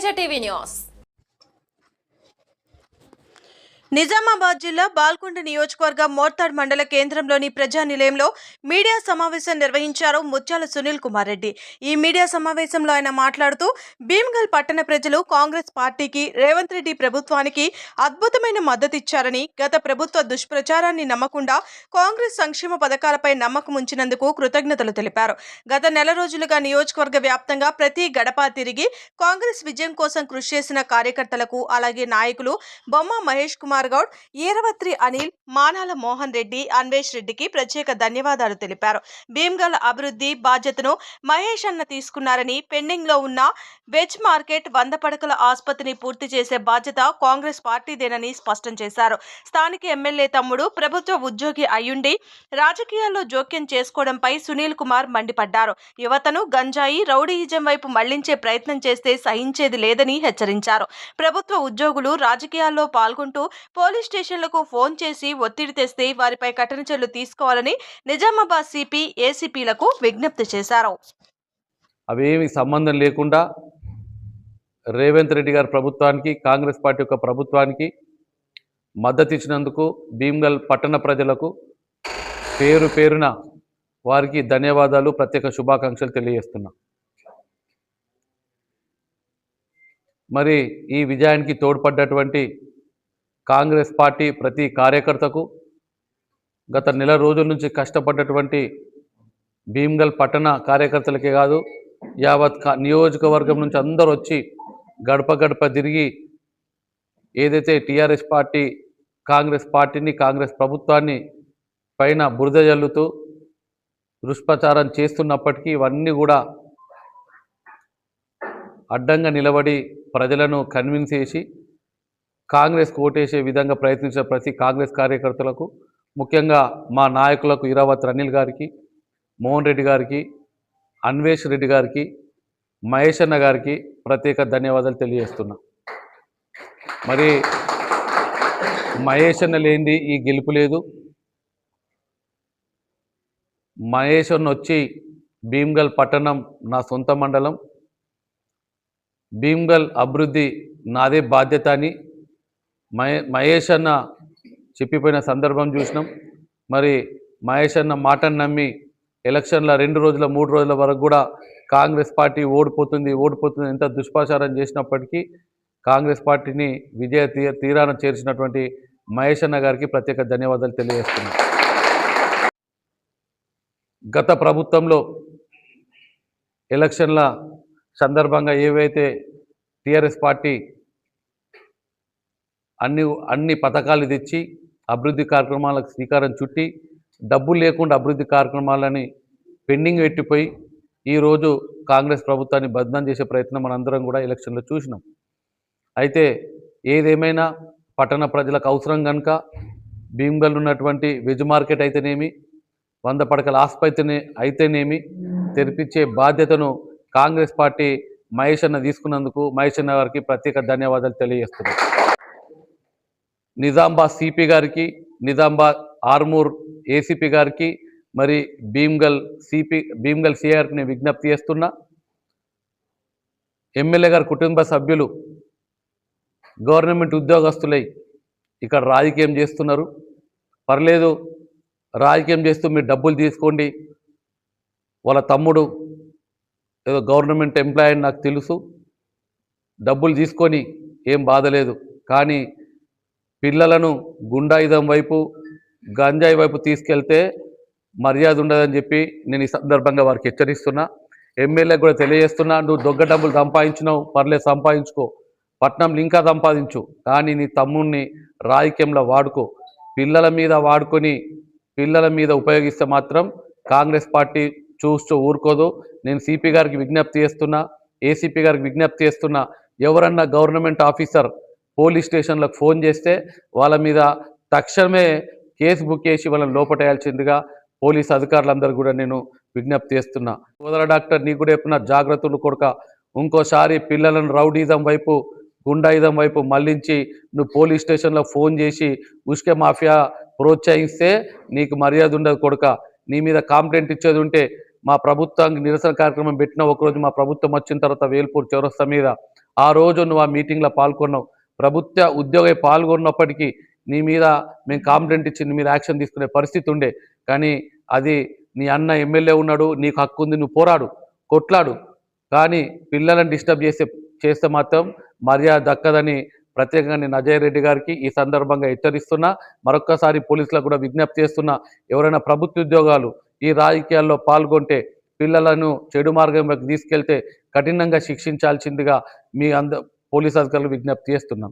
Teja TV news Nizamabad జిల్లా బాల్కొండ నియోజకవర్గం మోర్తాడ్ మండల కేంద్రంలోని ప్రజా నిలయంలో మీడియా సమావేశం నిర్వహించారు ముత్యాల సునీల్ కుమార్ రెడ్డి. ఈ మీడియా సమావేశంలో ఆయన మాట్లాడుతూ భీమ్గల్ పట్టణ ప్రజలు కాంగ్రెస్ పార్టీకి రేవంత్ రెడ్డి ప్రభుత్వానికి అద్భుతమైన మద్దతిచ్చారని గత ప్రభుత్వ దుష్ప్రచారాన్ని నమ్మకుండా కాంగ్రెస్ సంక్షేమ పథకాలపై నమ్మకం ఉంచినందుకు కృతజ్ఞతలు తెలిపారు. గత నెల రోజులుగా నియోజకవర్గ వ్యాప్తంగా ప్రతి గడప తిరిగి కాంగ్రెస్ విజయం కోసం కృషి చేసిన కార్యకర్తలకు అలాగే నాయకులు బొమ్మ మహేష్ కుమార్ గౌడ్ ఈరవత్రి అనిల్ మానాల మోహన్ రెడ్డి అన్వేష్ రెడ్డికి ప్రత్యేక ధన్యవాదాలు తెలిపారు. భీమ్గల్ అభివృద్ధి బాధ్యతను మహేష్ అన్న తీసుకున్నారని పెండింగ్లో ఉన్న వెజ్ మార్కెట్ వంద పడకల ఆసుపత్రిని పూర్తి చేసే బాధ్యత కాంగ్రెస్ పార్టీదేనని స్పష్టం చేశారు. స్థానిక ఎమ్మెల్యే తమ్ముడు ప్రభుత్వ ఉద్యోగి అయ్యుండి రాజకీయాల్లో జోక్యం చేసుకోవడంపై సునీల్ కుమార్ మండిపడ్డారు. యువతను గంజాయి రౌడీయిజం వైపు మళ్ళించే ప్రయత్నం చేస్తే సహించేది లేదని హెచ్చరించారు. ప్రభుత్వ ఉద్యోగులు రాజకీయాల్లో పాల్గొంటూ పోలీస్ స్టేషన్లకు ఫోన్ చేసి ఒత్తిడి తెస్తే వారిపై కఠిన చర్యలు తీసుకోవాలని నిజామాబాద్ సిపి ఏసీపీలకు విజ్ఞప్తి చేశారు. అవేమి సంబంధం లేకుండా రేవంత్ రెడ్డి గారి ప్రభుత్వానికి కాంగ్రెస్ పార్టీ యొక్క ప్రభుత్వానికి మద్దతు ఇచ్చినందుకు భీమ్గల్ పట్టణ ప్రజలకు పేరు పేరున వారికి ధన్యవాదాలు ప్రత్యేక శుభాకాంక్షలు తెలియజేస్తున్నా. మరి ఈ విజయానికి తోడ్పడ్డటువంటి కాంగ్రెస్ పార్టీ ప్రతి కార్యకర్తకు గత నెల రోజుల నుంచి కష్టపడ్డటువంటి భీమ్గల్ పట్టణ కార్యకర్తలకే కాదు యావత్ నియోజకవర్గం నుంచి అందరూ వచ్చి గడప గడప తిరిగి ఏదైతే టీఆర్ఎస్ పార్టీ కాంగ్రెస్ పార్టీని కాంగ్రెస్ ప్రభుత్వాన్ని పైన బురద జల్లుతూ దుష్ప్రచారం చేస్తున్నప్పటికీ ఇవన్నీ కూడా అడ్డంగా నిలబడి ప్రజలను కన్విన్స్ చేసి కాంగ్రెస్ ఓటేసే విధంగా ప్రయత్నించిన ప్రతి కాంగ్రెస్ కార్యకర్తలకు ముఖ్యంగా మా నాయకులకు ఇరావత్ అనిల్ గారికి మోహన్ రెడ్డి గారికి అన్వేష్ రెడ్డి గారికి మహేష్ అన్న గారికి ప్రత్యేక ధన్యవాదాలు తెలియజేస్తున్నా. మరి మహేష్ అన్న లేనిది ఈ గెలుపు లేదు. మహేష్ అన్న వచ్చి భీమ్గల్ పట్టణం నా సొంత మండలం. భీమ్గల్ అభివృద్ధి నాదే బాధ్యత అని మహేష్ అన్న చెప్పిపోయిన సందర్భం చూసినాం. మరి మహేష్ అన్న మాటను నమ్మి ఎలక్షన్ల రెండు రోజుల మూడు రోజుల వరకు కూడా కాంగ్రెస్ పార్టీ ఓడిపోతుంది ఓడిపోతుంది ఎంత దుష్ప్రచారం చేసినప్పటికీ కాంగ్రెస్ పార్టీని విజయ తీ తీరాన చేర్చినటువంటి మహేష్ అన్న గారికి ప్రత్యేక ధన్యవాదాలు తెలియజేస్తున్నాం. గత ప్రభుత్వంలో ఎలక్షన్ల సందర్భంగా ఏవైతే టీఆర్ఎస్ పార్టీ అన్ని అన్ని పథకాలు తెచ్చి అభివృద్ధి కార్యక్రమాలకు శ్రీకారం చుట్టి డబ్బులు లేకుండా అభివృద్ధి కార్యక్రమాలని పెండింగ్ పెట్టిపోయి ఈరోజు కాంగ్రెస్ ప్రభుత్వాన్ని బద్నాం చేసే ప్రయత్నం మనందరం కూడా ఎలక్షన్లో చూసినాం. అయితే ఏదేమైనా పట్టణ ప్రజలకు అవసరం కనుక భీమ్గల్ ఉన్నటువంటి వెజ్ మార్కెట్ అయితేనేమి వంద పడకల ఆసుపత్రిని అయితేనేమి తెరిపించే బాధ్యతను కాంగ్రెస్ పార్టీ మహేష్ అన్న తీసుకున్నందుకు మహేష్ అన్న గారికి ప్రత్యేక ధన్యవాదాలు తెలియజేస్తున్నాను నిజాంబా సిపి గారికి నిజాంబా ఆర్మూర్ ఏసీపీ గారికి మరి భీమ్గల్ సిపి భీమ్గల్ సిఆర్ని విజ్ఞప్తి చేస్తున్నా. ఎమ్మెల్యే గారి కుటుంబ సభ్యులు గవర్నమెంట్ ఉద్యోగస్తులై ఇక్కడ రాజకీయం చేస్తున్నారు. పర్లేదు రాజకీయం చేస్తూ మీరు డబ్బులు తీసుకోండి. వాళ్ళ తమ్ముడు ఏదో గవర్నమెంట్ ఎంప్లాయీ నాకు తెలుసు. డబ్బులు తీసుకొని ఏం బాధలేదు కానీ పిల్లలను గుండాయుధం వైపు గంజాయి వైపు తీసుకెళ్తే మర్యాద ఉండదని చెప్పి నేను ఈ సందర్భంగా వారికి హెచ్చరిస్తున్నా. ఎమ్మెల్యే కూడా తెలియజేస్తున్నా నువ్వు దొగ్గ డబ్బులు సంపాదించినావు పర్లేదు సంపాదించుకో. పట్నంలో ఇంకా సంపాదించు కానీ నీ తమ్ముడిని రాజకీయంలో వాడుకో. పిల్లల మీద వాడుకొని పిల్లల మీద ఉపయోగిస్తే మాత్రం కాంగ్రెస్ పార్టీ చూస్తూ ఊరుకోదు. నేను సిపి గారికి విజ్ఞప్తి చేస్తున్నా ఏసీపీ గారికి విజ్ఞప్తి చేస్తున్నా ఎవరన్నా గవర్నమెంట్ ఆఫీసర్ పోలీస్ స్టేషన్లకు ఫోన్ చేస్తే వాళ్ళ మీద తక్షణమే కేసు బుక్ చేసి వాళ్ళని లోపటేయాల్సిందిగా పోలీస్ అధికారులందరూ కూడా నేను విజ్ఞప్తి చేస్తున్నా. సోదర డాక్టర్ నీకు కూడా చెప్పిన జాగ్రత్తలు కొడుక. ఇంకోసారి పిల్లలను రౌడీజం వైపు గుండాయిజం వైపు మళ్ళించి నువ్వు పోలీస్ స్టేషన్లో ఫోన్ చేసి ఉష్క మాఫియా ప్రోత్సహిస్తే నీకు మర్యాద ఉండదు కొడుక. నీ మీద కాంప్లైంట్ ఇచ్చేది ఉంటే మా ప్రభుత్వానికి నిరసన కార్యక్రమం పెట్టిన ఒకరోజు మా ప్రభుత్వం వచ్చిన తర్వాత వేల్పూర్ చౌరస్తా మీద ఆ రోజు నువ్వు ఆ మీటింగ్లో పాల్గొన్నావు. ప్రభుత్వ ఉద్యోగి పాల్గొన్నప్పటికీ నీ మీద మేము కాంప్లైంట్ ఇచ్చి మీరు యాక్షన్ తీసుకునే పరిస్థితి ఉండే. కానీ అది నీ అన్న ఎమ్మెల్యే ఉన్నాడు నీకు హక్కు ఉంది నువ్వు పోరాడు కొట్లాడు. కానీ పిల్లలను డిస్టర్బ్ చేసే చేస్తే మాత్రం మర్యాద దక్కదని ప్రత్యేకంగా నేను అజయ్ రెడ్డి గారికి ఈ సందర్భంగా హెచ్చరిస్తున్నా. మరొక్కసారి పోలీసులకు కూడా విజ్ఞప్తి చేస్తున్నా ఎవరైనా ప్రభుత్వ ఉద్యోగాలు ఈ రాజకీయాల్లో పాల్గొంటే పిల్లలను చెడు మార్గంలోకి తీసుకెళ్తే కఠినంగా శిక్షించాల్సిందిగా మీ అంద పోలీస్ అధికారులు విజ్ఞప్తి చేస్తున్నాం.